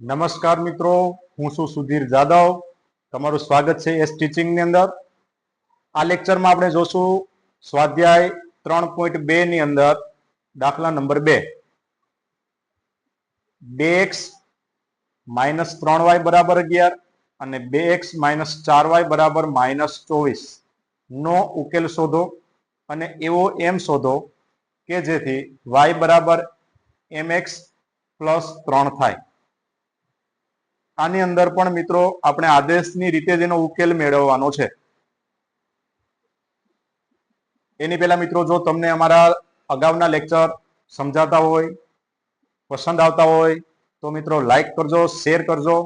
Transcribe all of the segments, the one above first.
નમસ્કાર મિત્રો, હું છું સુધીર જાદવ. તમારું સ્વાગત છે એસ ટીચિંગની અંદર. આ લેક્ચરમાં આપણે જોશું સ્વાધ્યાય ત્રણ પોઈન્ટ બે ની અંદર દાખલા નંબર બે. બે એક્સ માઇનસ ત્રણ વાય બરાબર અગિયાર અને બે એક્સ માઇનસ ચાર વાય બરાબર માઇનસ ચોવીસ. નો ઉકેલ શોધો અને એવો એમ શોધો કે જેથી વાય બરાબર એમ એક્સ પ્લસ ત્રણ થાય. આની અંદર પણ મિત્રો આપણે આદેશની રીતે જ એનો ઉકેલ મેળવવાનો છે. એની પહેલા મિત્રો જો તમને અમારા અગાઉના લેક્ચર સમજાતા હોય, પસંદ આવતા હોય, તો મિત્રો લાઈક કરજો શેર કરજો.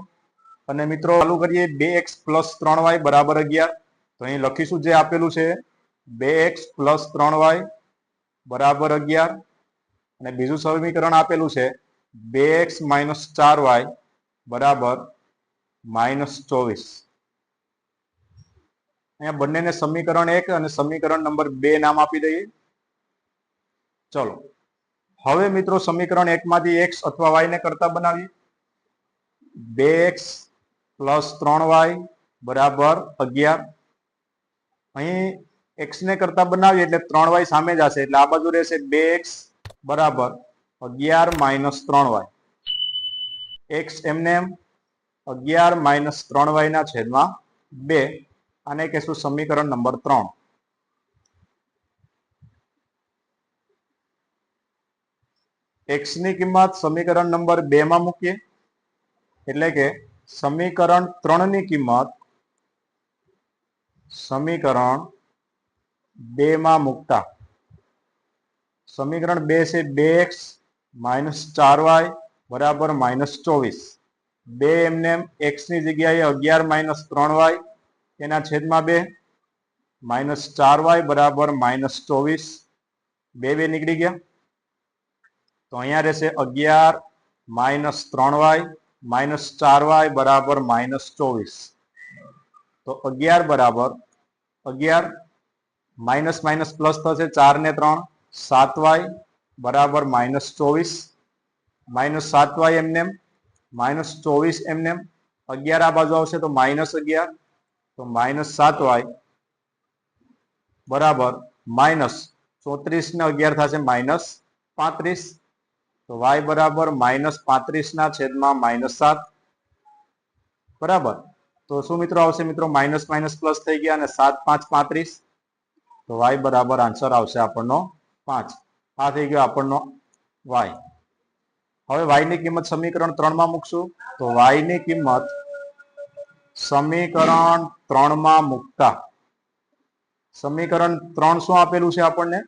અને મિત્રો ચાલુ કરીએ બે એક્સ પ્લસ ત્રણ વાય બરાબર અગિયાર. તો અહીં લખીશું જે આપેલું છે, બે એક્સ પ્લસ ત્રણ વાય બરાબર અગિયાર. અને બીજું સમીકરણ આપેલું છે, બે એક્સ માઇનસ ચાર વાય બરાબર માઇનસ ચોવીસ. અહીંયા બંનેને સમીકરણ એક અને સમીકરણ નંબર બે નામ આપી દઈએ. ચલો, હવે મિત્રો સમીકરણ એકમાંથી એક્સ અથવા વાય ને કરતા બનાવીએ. બે એક્સ પ્લસ ત્રણ વાય બરાબર અગિયાર. અહીં એક્સ ને કરતા બનાવીએ એટલે ત્રણ વાય સામે જશે, એટલે આ બાજુ રહેશે બે એક્સ બરાબર અગિયાર માઇનસ ત્રણ વાય. એક્સ એમને એમ અગિયાર માઇનસ ત્રણ વાય ના છેદમાં બે આને કહેશું સમીકરણ નંબર ત્રણ. એક્સની કિંમત સમીકરણ નંબર બે માં મૂકીએ. એટલે કે સમીકરણ ત્રણની કિંમત સમીકરણ બે માં મૂકતા. સમીકરણ બે છે બે એક્સ માઇનસ ચાર વાય બરાબર માઇનસ ચોવીસ. બે એમને એક્સની જગ્યાએ અગિયાર માઇનસ ત્રણ વાય, એના છેદમાં બે, માઇનસ ચાર વાય બરાબર માઇનસ ચોવીસ. બે બે નીકળી ગયા. તો અહીંયા રહેશે અગિયાર માઇનસ ત્રણ વાય, માઇનસ ચાર વાય બરાબર માઇનસ ચોવીસ. તો અગિયાર બરાબર, અગિયાર માઇનસ માઇનસ પ્લસ થશે ચાર ને ત્રણ, સાત વાય બરાબર માઇનસ ચોવીસ. માઇનસ સાત વાય એમનેમ માઇનસ ચોવીસ એમનેમ અગિયાર આ બાજુ આવશે તો માઇનસ અગિયાર, તો માઇનસ સાત વાય બરાબર માઇનસ ચોત્રીસ ને અગિયાર થશે માઇનસ પાંત્રીસ, તો વાય બરાબર માઇનસ પાંત્રીસ ના છેદમાં માઇનસ સાત. બરાબર? તો શું મિત્રો આવશે મિત્રો? માઇનસ માઇનસ પ્લસ થઈ ગયા અને સાત પાંચ પાંત્રીસ, તો વાય બરાબર આન્સર આવશે આપણનો પાંચ. આ થઈ ગયો આપણનો વાય. હવે વાયની કિંમત સમીકરણ ત્રણમાં મૂકશું. તો વાયની કિંમત સમીકરણ ત્રણમાં મૂકતા. સમીકરણ ત્રણ શું આપેલું છે આપણને?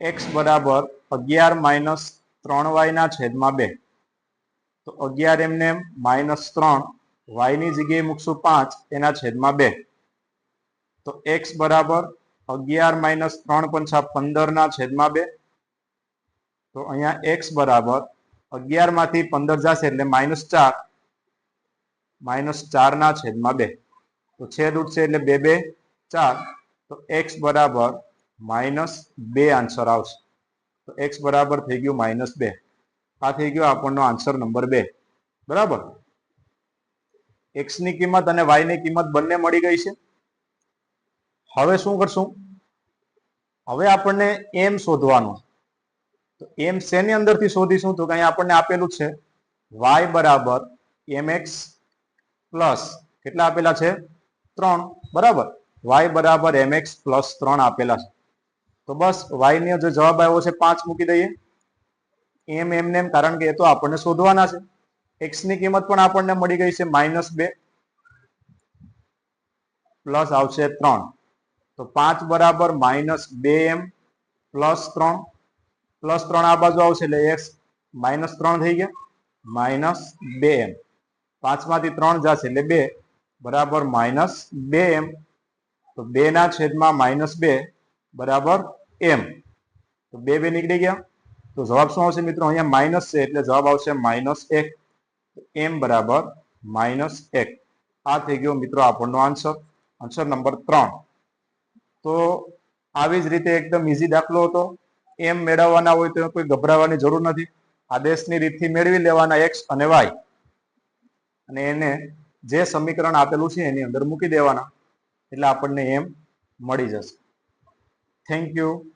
એક્સ બરાબર અગિયાર માઇનસ ત્રણ વાય ના છેદમાં બે. તો અગિયાર એમને માઇનસ ત્રણ વાયની જગ્યાએ મૂકશું પાંચ, એના છેદમાં બે. તો એક્સ બરાબર અગિયાર માઇનસ ત્રણ પંચા પંદર ના છેદમાં બે. તો અહીંયા એક્સ બરાબર અગિયારમાંથી પંદર જશે એટલે માઇનસ ચાર. માઇનસ ચાર ના છેદમાં બે. તો છેદ ઉઠશે એટલે બે બે, ચાર. તો એક્સ બરાબર માઇનસ બે આન્સર આવશે. તો એક્સ બરાબર થઈ ગયું માઇનસ બે. આ થઈ ગયો આપણનો આન્સર નંબર બે. બરાબર? એક્સની કિંમત અને વાયની કિંમત બંને મળી ગઈ છે. હવે શું કરશું? હવે આપણને એમ શોધવાનું. તો એમ શેની અંદરથી શોધીશું? તો કઈ આપણને આપેલું છે. વાય બરાબર એમ એક્સ પ્લસ કેટલા આપેલા છે? ત્રણ. બરાબર? વાય બરાબર એમ એક્સ પ્લસ ત્રણ આપેલા છે. તો બસ વાયનો જે જવાબ આવ્યો છે પાંચ મૂકી દઈએ. એમ એમને એમ, કારણ કે એ તો આપણને શોધવાના છે. એક્સની કિંમત પણ આપણને મળી ગઈ છે માઇનસ બે. પ્લસ આવશે ત્રણ. તો પાંચ બરાબર માઇનસ બે એમ પ્લસ ત્રણ. પ્લસ ત્રણ આ બાજુ આવશે એટલે એક્સ માઇનસ ત્રણ થઈ ગયા. માઇનસ બે એમ. પાંચમાંથી ત્રણ જશે એટલે બે. બરાબર માઇનસ બે એમ. તો બે ના છેદમાં માઇનસ બે. બરાબર એમ. તો બે બે નીકળી ગયા. તો જવાબ શું આવશે મિત્રો? અહીંયા માઇનસ છે એટલે જવાબ આવશે માઇનસ એક. એમ બરાબર માઇનસ એક. આ થઈ ગયો મિત્રો આપણનો આન્સર. આન્સર નંબર ત્રણ. તો આવી જ રીતે એકદમ ઇઝી દાખલો હતો. એમ મેળવવાના હોય તો કોઈ ગભરાવાની જરૂર નથી. આદેશની રીતથી મેળવી લેવાના એક્સ અને વાય. અને એને જે સમીકરણ આપેલું છે એની અંદર મૂકી દેવાના. એટલે આપણને એમ મળી જશે. Thank you